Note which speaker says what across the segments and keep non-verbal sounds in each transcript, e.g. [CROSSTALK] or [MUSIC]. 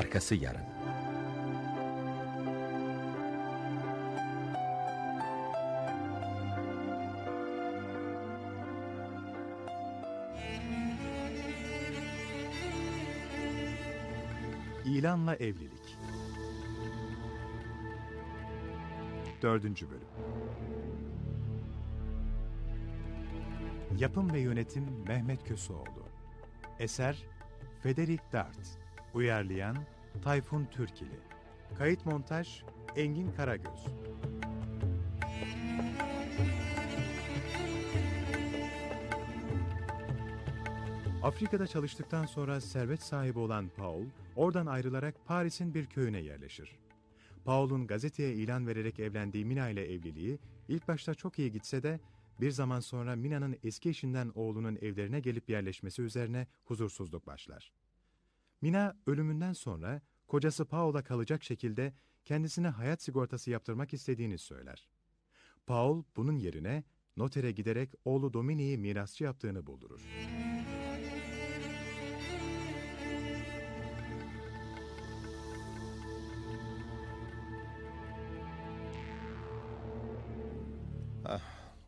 Speaker 1: Arkası yarın.
Speaker 2: İlanla Evlilik 4. Bölüm Yapım ve Yönetim Mehmet Köseoğlu Eser Federik Dart Uyarlayan Tayfun Türkili Kayıt Montaj Engin Karagöz Afrika'da çalıştıktan sonra servet sahibi olan Paul, oradan ayrılarak Paris'in bir köyüne yerleşir. Paul'un gazeteye ilan vererek evlendiği Mina ile evliliği ilk başta çok iyi gitse de bir zaman sonra Mina'nın eski eşinden oğlunun evlerine gelip yerleşmesi üzerine huzursuzluk başlar. Mina ölümünden sonra kocası Paul'a kalacak şekilde kendisine hayat sigortası yaptırmak istediğini söyler. Paul bunun yerine notere giderek oğlu Domini'yi mirasçı yaptığını buldurur.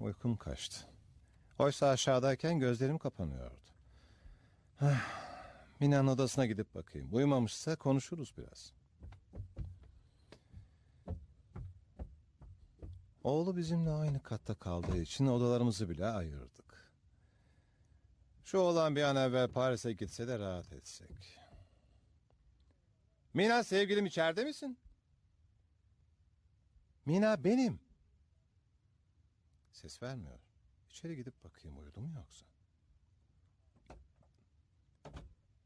Speaker 3: Uykum kaçtı. Oysa aşağıdayken gözlerim kapanıyordu. Ah, Mina'nın odasına gidip bakayım. Uyumamışsa konuşuruz biraz. Oğlu bizimle aynı katta kaldığı için odalarımızı bile ayırdık. Şu oğlan bir an evvel Paris'e gitse de rahat etsek. Mina sevgilim içeride misin? Mina benim. Ses vermiyor. İçeri gidip bakayım uyudu mu yoksa?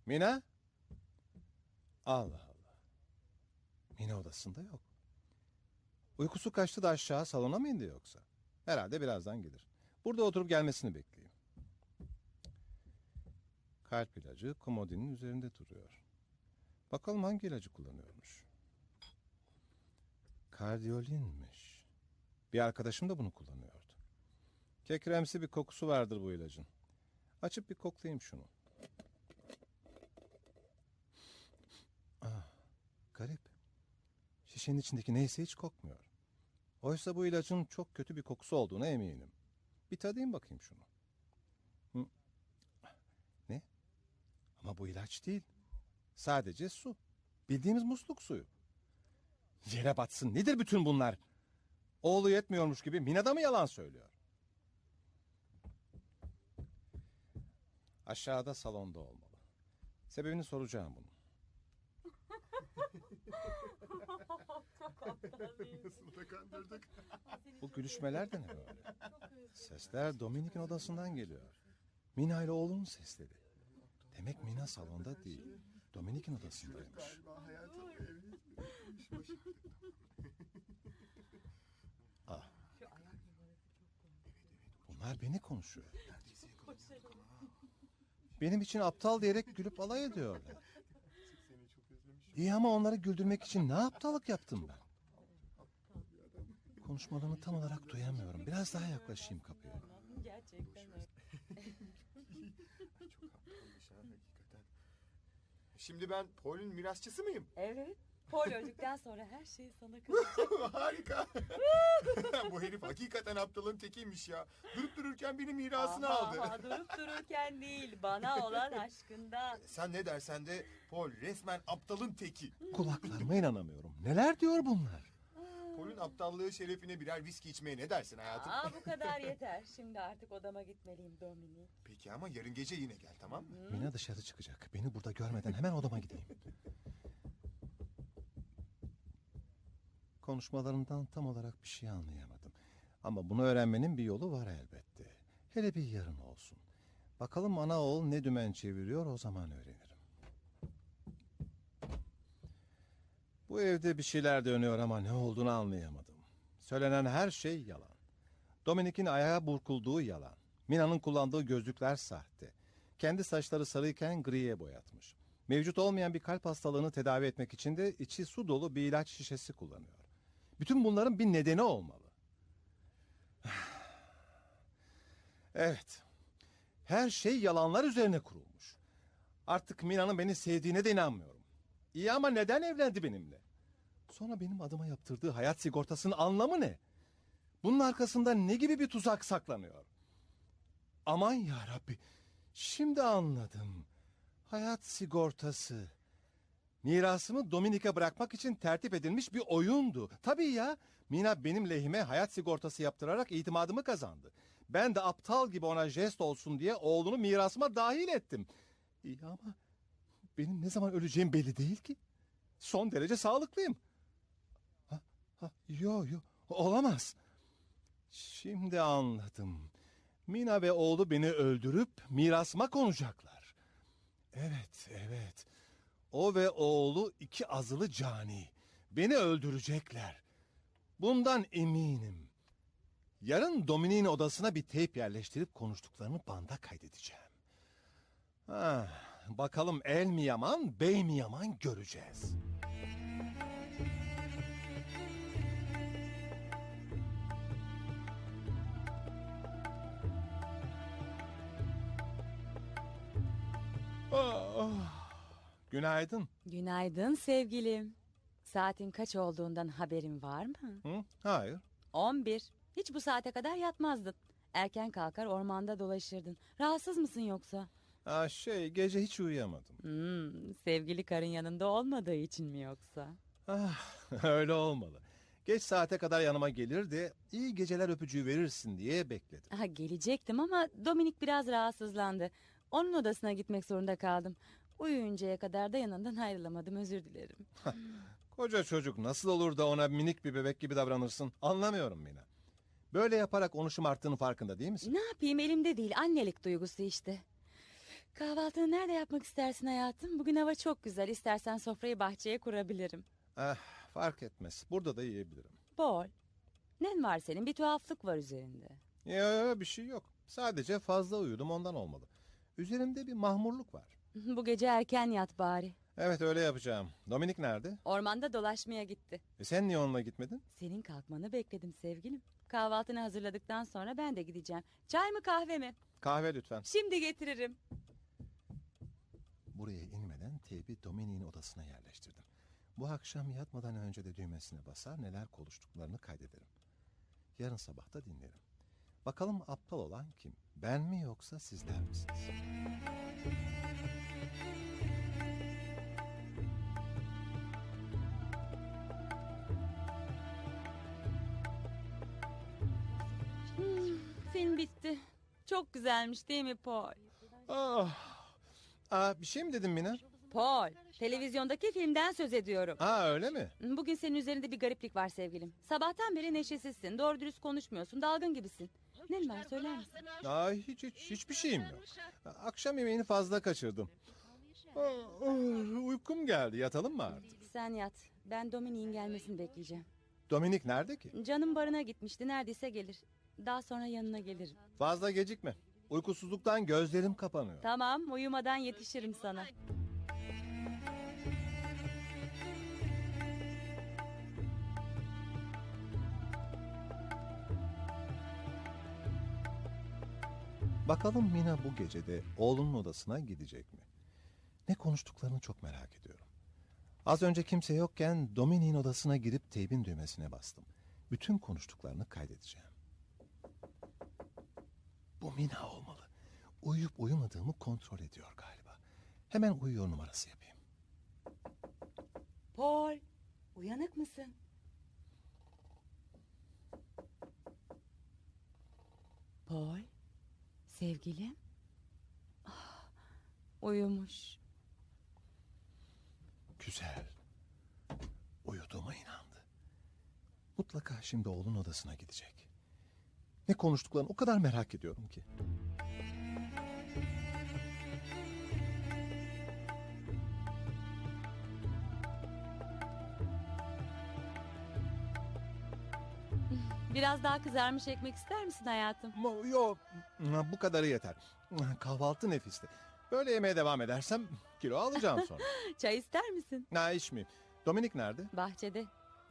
Speaker 3: Mina? Allah Allah. Mina odasında yok. Uykusu kaçtı da aşağı salona mı indi yoksa? Herhalde birazdan gelir. Burada oturup gelmesini bekleyeyim. Kalp ilacı komodinin üzerinde duruyor. Bakalım hangi ilacı kullanıyormuş. Kardiyolinmiş. Bir arkadaşım da bunu kullanıyordu. Kekremsi bir kokusu vardır bu ilacın. Açıp bir koklayayım şunu. Garip. Şişenin içindeki neyse hiç kokmuyor. Oysa bu ilacın çok kötü bir kokusu olduğuna eminim. Bir tadayım bakayım şunu. Hı. Ne? Ama bu ilaç değil. Sadece su. Bildiğimiz musluk suyu. Yere batsın. Nedir bütün bunlar? Oğlu yetmiyormuş gibi Mina'da mı yalan söylüyor? Aşağıda salonda olmalı. Sebebini soracağım bunun. Bu gülüşmeler de ne böyle? Sesler Dominik'in odasından geliyor. Mina ile oğlunun sesleri. Demek Mina salonda değil. Dominik'in odasındaymış. [LAUGHS] Ah. Bunlar beni konuşuyor. Benim için aptal diyerek gülüp alay ediyorlar. [LAUGHS] İyi ama onları güldürmek için ne aptallık yaptım ben? Konuşmalarını tam olarak duyamıyorum. Biraz daha yaklaşayım kapıya.
Speaker 4: Gerçekten öyle.
Speaker 5: Şimdi ben Paul'ün mirasçısı mıyım?
Speaker 4: Evet. Paul öldükten sonra her şey sana [LAUGHS] kalacak.
Speaker 5: Harika. [LAUGHS] Bu herif hakikaten aptalın tekiymiş ya. Durup dururken benim mirasını
Speaker 4: Aha,
Speaker 5: aldı.
Speaker 4: aha, durup dururken değil bana olan [LAUGHS] aşkından.
Speaker 5: Sen ne dersen de Paul resmen aptalın teki.
Speaker 3: Kulaklarıma inanamıyorum. Neler diyor bunlar?
Speaker 5: Paul'ün aptallığı şerefine birer viski içmeye ne dersin hayatım?
Speaker 4: Aa bu kadar yeter. Şimdi artık odama gitmeliyim Dominik.
Speaker 5: Peki ama yarın gece yine gel tamam mı?
Speaker 3: Mina dışarı çıkacak. Beni burada görmeden hemen odama gideyim. Konuşmalarından tam olarak bir şey anlayamadım. Ama bunu öğrenmenin bir yolu var elbette. Hele bir yarın olsun. Bakalım ana oğul ne dümen çeviriyor o zaman öğrenirim. Bu evde bir şeyler dönüyor ama ne olduğunu anlayamadım. Söylenen her şey yalan. Dominik'in ayağa burkulduğu yalan. Mina'nın kullandığı gözlükler sahte. Kendi saçları sarıyken griye boyatmış. Mevcut olmayan bir kalp hastalığını tedavi etmek için de içi su dolu bir ilaç şişesi kullanıyor. Bütün bunların bir nedeni olmalı. Evet. Her şey yalanlar üzerine kurulmuş. Artık Mina'nın beni sevdiğine de inanmıyorum. İyi ama neden evlendi benimle? Sonra benim adıma yaptırdığı hayat sigortasının anlamı ne? Bunun arkasında ne gibi bir tuzak saklanıyor? Aman ya Rabbi. Şimdi anladım. Hayat sigortası. Mirasımı Dominik'e bırakmak için tertip edilmiş bir oyundu. Tabii ya. Mina benim lehime hayat sigortası yaptırarak itimadımı kazandı. Ben de aptal gibi ona jest olsun diye oğlunu mirasıma dahil ettim. İyi ama benim ne zaman öleceğim belli değil ki. Son derece sağlıklıyım. Ha, ha, yo yo olamaz. Şimdi anladım. Mina ve oğlu beni öldürüp mirasıma konacaklar. Evet, evet. O ve oğlu iki azılı cani. Beni öldürecekler. Bundan eminim. Yarın Dominik'in odasına bir teyp yerleştirip konuştuklarını banda kaydedeceğim. Ha, bakalım el mi yaman, bey mi yaman göreceğiz. Günaydın.
Speaker 4: Günaydın sevgilim. Saatin kaç olduğundan haberin var mı?
Speaker 3: Hı? Hayır.
Speaker 4: 11. Hiç bu saate kadar yatmazdın. Erken kalkar ormanda dolaşırdın. Rahatsız mısın yoksa?
Speaker 3: Aa, şey gece hiç uyuyamadım.
Speaker 4: Hmm, sevgili karın yanında olmadığı için mi yoksa?
Speaker 3: Ah, [LAUGHS] öyle olmalı. Geç saate kadar yanıma gelirdi, iyi geceler öpücüğü verirsin diye bekledim.
Speaker 4: Ha, gelecektim ama Dominik biraz rahatsızlandı. Onun odasına gitmek zorunda kaldım. Uyuyuncaya kadar da yanından ayrılamadım özür dilerim. [LAUGHS]
Speaker 3: Koca çocuk nasıl olur da ona minik bir bebek gibi davranırsın anlamıyorum Mina. Böyle yaparak onu şımarttığının farkında değil misin?
Speaker 4: Ne yapayım elimde değil annelik duygusu işte. Kahvaltını nerede yapmak istersin hayatım? Bugün hava çok güzel. İstersen sofrayı bahçeye kurabilirim.
Speaker 3: Ah, fark etmez. Burada da yiyebilirim.
Speaker 4: Paul, nen var senin? Bir tuhaflık var üzerinde.
Speaker 3: Ya bir şey yok. Sadece fazla uyudum ondan olmalı. Üzerimde bir mahmurluk var.
Speaker 4: Bu gece erken yat bari.
Speaker 3: Evet öyle yapacağım. Dominik nerede?
Speaker 4: Ormanda dolaşmaya gitti.
Speaker 3: E sen niye onunla gitmedin?
Speaker 4: Senin kalkmanı bekledim sevgilim. Kahvaltını hazırladıktan sonra ben de gideceğim. Çay mı kahve mi?
Speaker 3: Kahve lütfen.
Speaker 4: Şimdi getiririm.
Speaker 3: Buraya inmeden teybi Dominik'in odasına yerleştirdim. Bu akşam yatmadan önce de düğmesine basar neler konuştuklarını kaydederim. Yarın sabah da dinlerim. Bakalım aptal olan kim? Ben mi yoksa sizler misiniz?
Speaker 4: Film bitti. Çok güzelmiş değil mi Paul?
Speaker 3: Ah. Aa, bir şey mi dedin Mina?
Speaker 4: Paul, televizyondaki filmden söz ediyorum.
Speaker 3: Aa öyle mi?
Speaker 4: Bugün senin üzerinde bir gariplik var sevgilim. Sabahtan beri neşesizsin, doğru dürüst konuşmuyorsun, dalgın gibisin. Ne var söyler misin?
Speaker 3: Aa, hiç hiç hiçbir şeyim yok. Akşam yemeğini fazla kaçırdım. Uykum geldi. Yatalım mı artık?
Speaker 4: Sen yat. Ben Dominik'in gelmesini bekleyeceğim.
Speaker 3: Dominik nerede ki?
Speaker 4: Canım barına gitmişti, neredeyse gelir. Daha sonra yanına gelirim.
Speaker 3: Fazla gecikme. Uykusuzluktan gözlerim kapanıyor.
Speaker 4: Tamam, uyumadan yetişirim sana.
Speaker 3: Bakalım Mina bu gecede oğlunun odasına gidecek mi? Ne konuştuklarını çok merak ediyorum. Az önce kimse yokken Dominik'in odasına girip teybin düğmesine bastım. Bütün konuştuklarını kaydedeceğim. Bu Mina olmalı. Uyuyup uyumadığımı kontrol ediyor galiba. Hemen uyuyor numarası yapayım.
Speaker 4: Paul, uyanık mısın? Paul, sevgilim. Ah, uyumuş.
Speaker 3: Güzel. Uyuduğuma inandı. Mutlaka şimdi oğlun odasına gidecek. Ne konuştuklarını o kadar merak ediyorum ki.
Speaker 4: Biraz daha kızarmış ekmek ister misin hayatım?
Speaker 3: Mo- Yok bu kadarı yeter. Kahvaltı nefisti. Böyle yemeye devam edersem kilo alacağım sonra. [LAUGHS]
Speaker 4: Çay ister misin?
Speaker 3: ha içmeyeyim. Dominik nerede?
Speaker 4: Bahçede.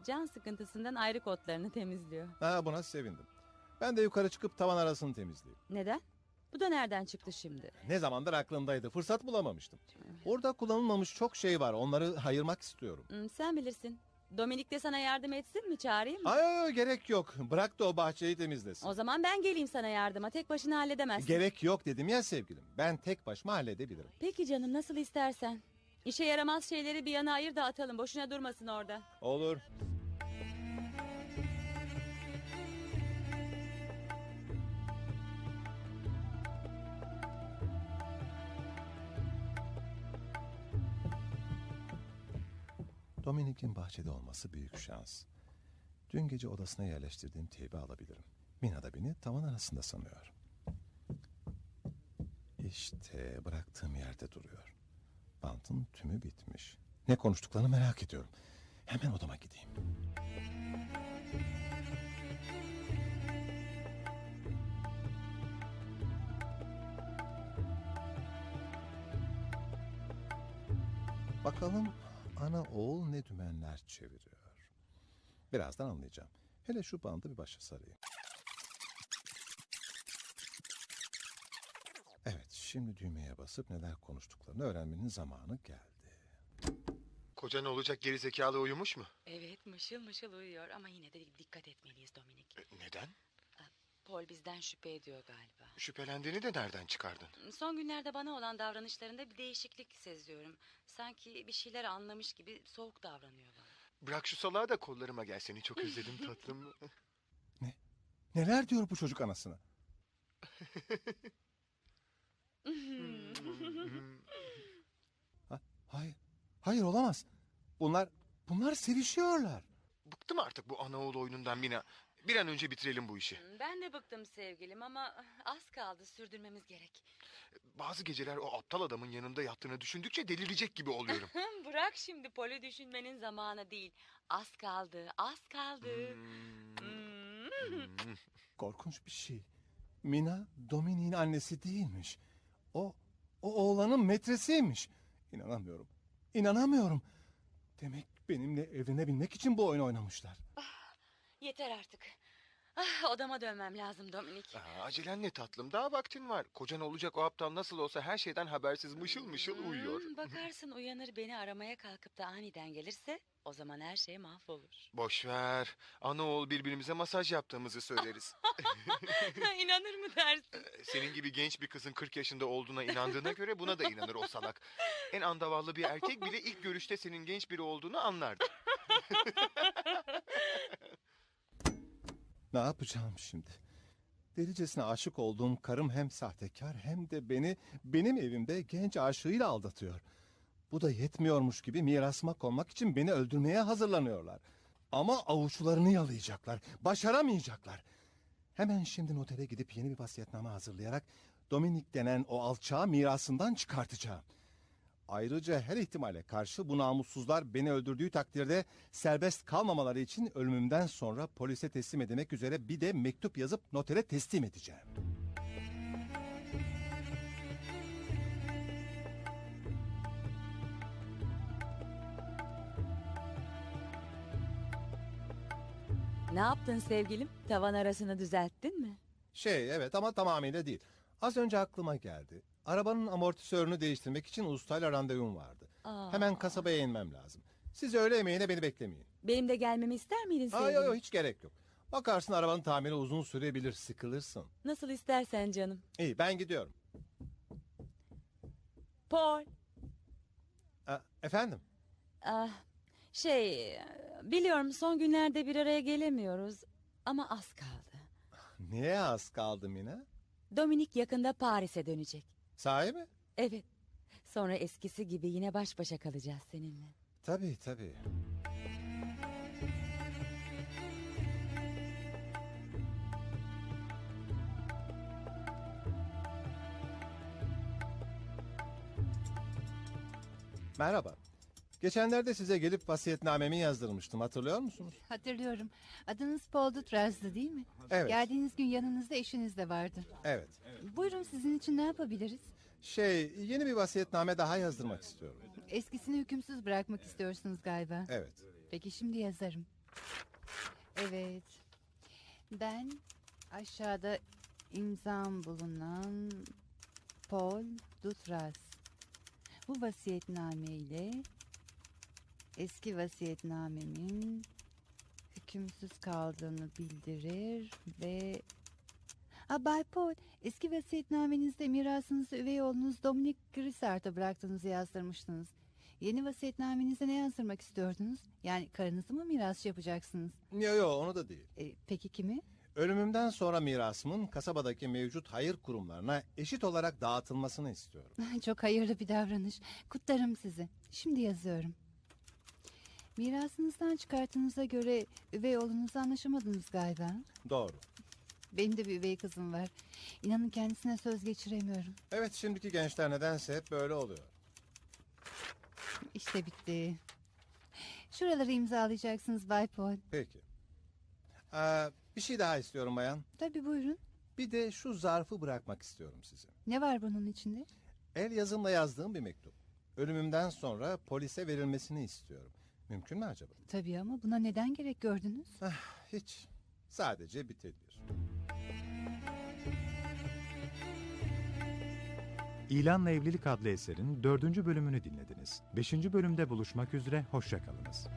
Speaker 4: Can sıkıntısından ayrı kotlarını temizliyor.
Speaker 3: Ha buna sevindim. Ben de yukarı çıkıp tavan arasını temizleyeyim.
Speaker 4: Neden? Bu da nereden çıktı şimdi?
Speaker 3: Ne zamandır aklımdaydı. Fırsat bulamamıştım. Orada kullanılmamış çok şey var. Onları ayırmak istiyorum.
Speaker 4: Hmm, sen bilirsin. Dominik de sana yardım etsin mi çağırayım mı?
Speaker 3: Ay, ay, gerek yok. Bırak da o bahçeyi temizlesin.
Speaker 4: O zaman ben geleyim sana yardıma. Tek başına halledemezsin.
Speaker 3: Gerek yok dedim ya sevgilim. Ben tek başıma halledebilirim.
Speaker 4: Peki canım nasıl istersen. İşe yaramaz şeyleri bir yana ayır da atalım. Boşuna durmasın orada.
Speaker 3: Olur. Dominik'in bahçede olması büyük şans. Dün gece odasına yerleştirdiğim teybi alabilirim. Mina da beni tavan arasında sanıyor. İşte bıraktığım yerde duruyor. Bantın tümü bitmiş. Ne konuştuklarını merak ediyorum. Hemen odama gideyim. Bakalım ana oğul ne dümenler çeviriyor. Birazdan anlayacağım. Hele şu bandı bir başa sarayım. Evet, şimdi düğmeye basıp neler konuştuklarını öğrenmenin zamanı geldi.
Speaker 5: Kocan olacak geri zekalı uyumuş mu?
Speaker 4: Evet mışıl mışıl uyuyor ama yine de dikkat etmeliyiz Dominik.
Speaker 5: E, Neden?
Speaker 4: Paul bizden şüphe ediyor galiba.
Speaker 5: Şüphelendiğini de nereden çıkardın?
Speaker 4: Son günlerde bana olan davranışlarında bir değişiklik seziyorum. Sanki bir şeyler anlamış gibi soğuk davranıyor bana.
Speaker 5: Bırak şu salağı da kollarıma gel seni çok özledim tatlım. [LAUGHS]
Speaker 3: Neler diyor bu çocuk anasına? [LAUGHS] Ha, hayır, hayır olamaz. Bunlar, bunlar sevişiyorlar.
Speaker 5: Bıktım artık bu ana oğul oyunundan Mina. Bir an önce bitirelim bu işi.
Speaker 4: Ben de bıktım sevgilim ama az kaldı sürdürmemiz gerek.
Speaker 5: Bazı geceler o aptal adamın yanında yattığını düşündükçe delirecek gibi oluyorum. [LAUGHS]
Speaker 4: Bırak şimdi Pol'ü düşünmenin zamanı değil. Az kaldı, az kaldı.
Speaker 5: Hmm,
Speaker 4: Hmm.
Speaker 5: hmm. [LAUGHS]
Speaker 3: Korkunç bir şey. Mina, Dominik'in annesi değilmiş. O, o oğlanın metresiymiş. İnanamıyorum. İnanamıyorum. Demek benimle evlenebilmek için bu oyunu oynamışlar.
Speaker 4: Yeter artık. Ah, odama dönmem lazım Dominik.
Speaker 5: Aa, acelen ne tatlım daha vaktin var. Kocan olacak o aptal nasıl olsa her şeyden habersiz mışıl mışıl uyuyor.
Speaker 4: Hmm, [LAUGHS] bakarsın uyanır beni aramaya kalkıp da aniden gelirse o zaman her şey mahvolur.
Speaker 5: Boş ver. Ana oğul birbirimize masaj yaptığımızı söyleriz. [LAUGHS] [LAUGHS]
Speaker 4: İnanır mı dersin?
Speaker 5: Senin gibi genç bir kızın 40 yaşında olduğuna inandığına göre buna da inanır o salak. En andavallı bir erkek bile ilk görüşte senin genç biri olduğunu anlardı.
Speaker 3: Ne yapacağım şimdi? Delicesine aşık olduğum karım hem sahtekar hem de beni benim evimde genç aşığıyla aldatıyor. Bu da yetmiyormuş gibi mirasıma konmak için beni öldürmeye hazırlanıyorlar. Ama avuçlarını yalayacaklar, başaramayacaklar. Hemen şimdi notere gidip yeni bir vasiyetname hazırlayarak Dominik denen o alçağı mirasından çıkartacağım. Ayrıca her ihtimale karşı bu namussuzlar beni öldürdüğü takdirde serbest kalmamaları için ölümümden sonra polise teslim edilmek üzere bir de mektup yazıp notere teslim edeceğim.
Speaker 4: Ne yaptın sevgilim? Tavan arasını düzelttin mi?
Speaker 3: Şey evet ama tamamıyla değil. Az önce aklıma geldi. Arabanın amortisörünü değiştirmek için ustayla randevum vardı.
Speaker 4: Aa,
Speaker 3: Hemen kasabaya inmem lazım. Siz öğle yemeğine beni beklemeyin.
Speaker 4: Benim de gelmemi ister miydin sevgilim?
Speaker 3: Hayır yok hiç gerek yok. Bakarsın arabanın tamiri uzun sürebilir sıkılırsın.
Speaker 4: Nasıl istersen canım.
Speaker 3: İyi ben gidiyorum.
Speaker 4: Paul.
Speaker 3: Aa, efendim?
Speaker 4: Ah, şey, biliyorum son günlerde bir araya gelemiyoruz ama az kaldı.
Speaker 3: Niye az kaldı Mina?
Speaker 4: Dominik yakında Paris'e dönecek.
Speaker 3: Sahi mi?
Speaker 4: Evet. Sonra eskisi gibi yine baş başa kalacağız seninle.
Speaker 3: Tabii tabii. Merhaba. Geçenlerde size gelip vasiyetnamemi yazdırmıştım hatırlıyor musunuz?
Speaker 1: Hatırlıyorum. Adınız Paul Dutraz'dı değil mi?
Speaker 3: Evet.
Speaker 1: Geldiğiniz gün yanınızda eşiniz de vardı.
Speaker 3: Evet.
Speaker 1: Buyurun sizin için ne yapabiliriz?
Speaker 3: Şey yeni bir vasiyetname daha yazdırmak istiyorum.
Speaker 1: Eskisini hükümsüz bırakmak istiyorsunuz galiba.
Speaker 3: Evet.
Speaker 1: Peki şimdi yazarım. Evet. Ben aşağıda imzam bulunan Paul Dutras. Bu vasiyetname ile eski vasiyetnamemin hükümsüz kaldığını bildirir ve... Aa, Bay Paul, eski vasiyetnamenizde mirasınızı üvey oğlunuz Dominic Grisart'a bıraktığınızı yazdırmıştınız. Yeni vasiyetnamenizde ne yazdırmak istiyordunuz? Yani karınızı mı miras yapacaksınız?
Speaker 3: Yo yo onu da değil.
Speaker 1: E, peki kimi?
Speaker 3: Ölümümden sonra mirasımın kasabadaki mevcut hayır kurumlarına eşit olarak dağıtılmasını istiyorum. [LAUGHS]
Speaker 1: Çok hayırlı bir davranış. Kutlarım sizi. Şimdi yazıyorum. Mirasınızdan çıkarttığınıza göre üvey oğlunuzla anlaşamadınız galiba.
Speaker 3: Doğru.
Speaker 1: Benim de bir üvey kızım var. İnanın kendisine söz geçiremiyorum.
Speaker 3: Evet şimdiki gençler nedense hep böyle oluyor.
Speaker 1: İşte bitti. Şuraları imzalayacaksınız Bay Paul.
Speaker 3: Peki. Ee, bir şey daha istiyorum bayan.
Speaker 1: Tabii buyurun.
Speaker 3: Bir de şu zarfı bırakmak istiyorum size.
Speaker 1: Ne var bunun içinde?
Speaker 3: El yazımla yazdığım bir mektup. Ölümümden sonra polise verilmesini istiyorum. Mümkün mü acaba?
Speaker 1: Tabii ama buna neden gerek gördünüz?
Speaker 3: Hiç. Sadece bir tedbir.
Speaker 2: İlanla Evlilik adlı eserin dördüncü bölümünü dinlediniz. Beşinci bölümde buluşmak üzere, hoşçakalınız.